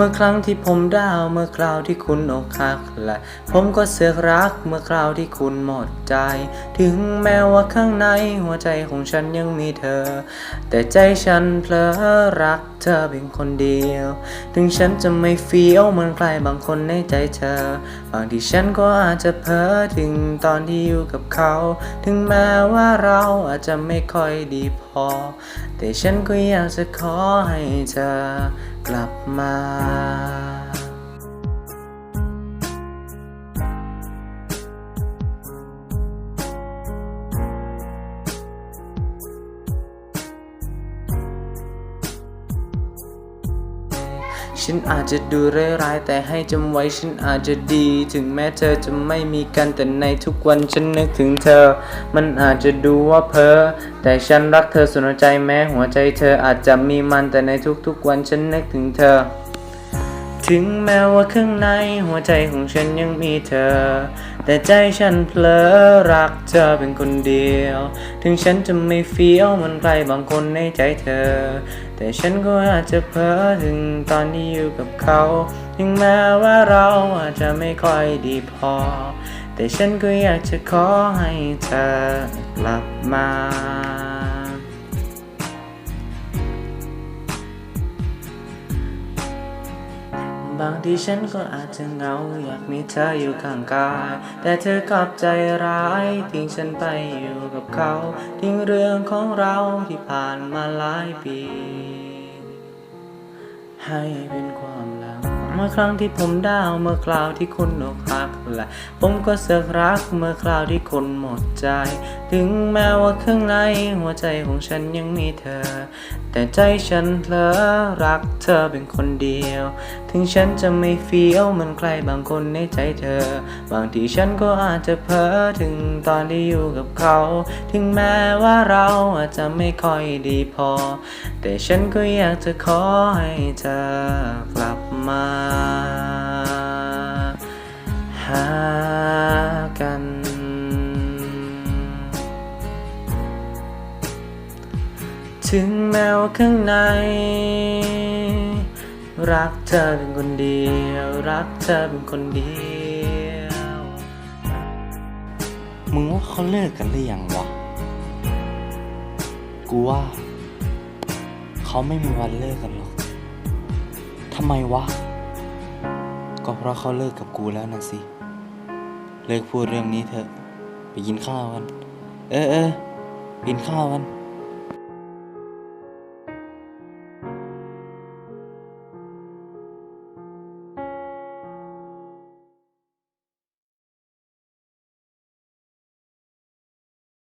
เมื่อครั้งที่ผมดาว เมื่อคราวที่คุณอกหักและผมก็เสือกรัก เมื่อคราวที่คุณหมดใจ ถึงแม้ว่าข้างในหัวใจของฉันยังมีเธอ แต่ใจฉันเพลอรักเธอเพียงคนเดียว ถึงฉันจะไม่เฟี้ยวเหมือนใครบางคนในใจเธอ บางทีฉันก็อาจจะเพ้อถึงตอนที่อยู่กับเขา ถึงแม้ว่าเราอาจจะไม่ค่อยดีพอ แต่ฉันก็อยากจะขอให้เธอกลับมา ฉันอาจจะดูร้ายๆแต่ให้จำไว้ฉันอาจจะดี ถึงแม้เธอจะไม่มีกันแต่ในทุกวันฉันนึกถึงเธอ มันอาจจะดูว่าเพ้อแต่ฉันรักเธอสุดใจแม้หัวใจเธออาจจะมีมันแต่ในทุกๆวันฉันนึกถึงเธอ ถึงแม้ว่าข้างในหัวใจของฉันยังมีเธอ แต่ใจฉันเผลอรักเธอเป็นคนเดียว ถึงฉันจะไม่เฟี้ยวเหมือนใครบางคนในใจเธอ แต่ฉันก็อาจจะเพ้อถึงตอนที่อยู่กับเขา ถึงแม้ว่าเราอาจจะไม่ค่อยดีพอ แต่ฉันก็อยากจะขอให้เธอกลับมา บางทีฉันก็อาจจะเหงา อยากมีเธออยู่ข้างกาย แต่เธอกลับใจร้าย ทิ้งฉันไปอยู่กับเขา ทิ้งเรื่องของเราที่ผ่านมาหลายปี ให้เป็นความหลังเมื่อครั้งที่ผมดาวเมื่อคราวที่คุณอกหัก ละผมก็เสือกรักเมื่อคราวที่คุณหมดใจ ถึงแม้ว่าข้างในหัวใจของฉันยังมีเธอ แต่ใจฉันเพลอรักเธอเป็นคนเดียว ถึงฉันจะไม่เฟี้ยวเหมือนใครบางคนในใจเธอ บางทีฉันก็อาจจะเพ้อถึงตอนที่อยู่กับเขา ถึงแม้ว่าเราอาจจะไม่ค่อยดีพอ แต่ฉันก็อยากจะขอให้เธอกลับมา กัน ถึงแม้ว่าข้างใน รักเธอเป็นคนเดียว รักเธอเป็นคนเดียว มึงว่าเขาเลิกกันหรือยังวะ กูว่าเขาไม่มีวันเลิกกันหรอกทำไมวะ ก็เพราะเขาเลิกกับกูแล้วนะสิ เลิกพูดเรื่องนี้เถอะ ไปกินข้าวกัน เออเออกินข้าวกัน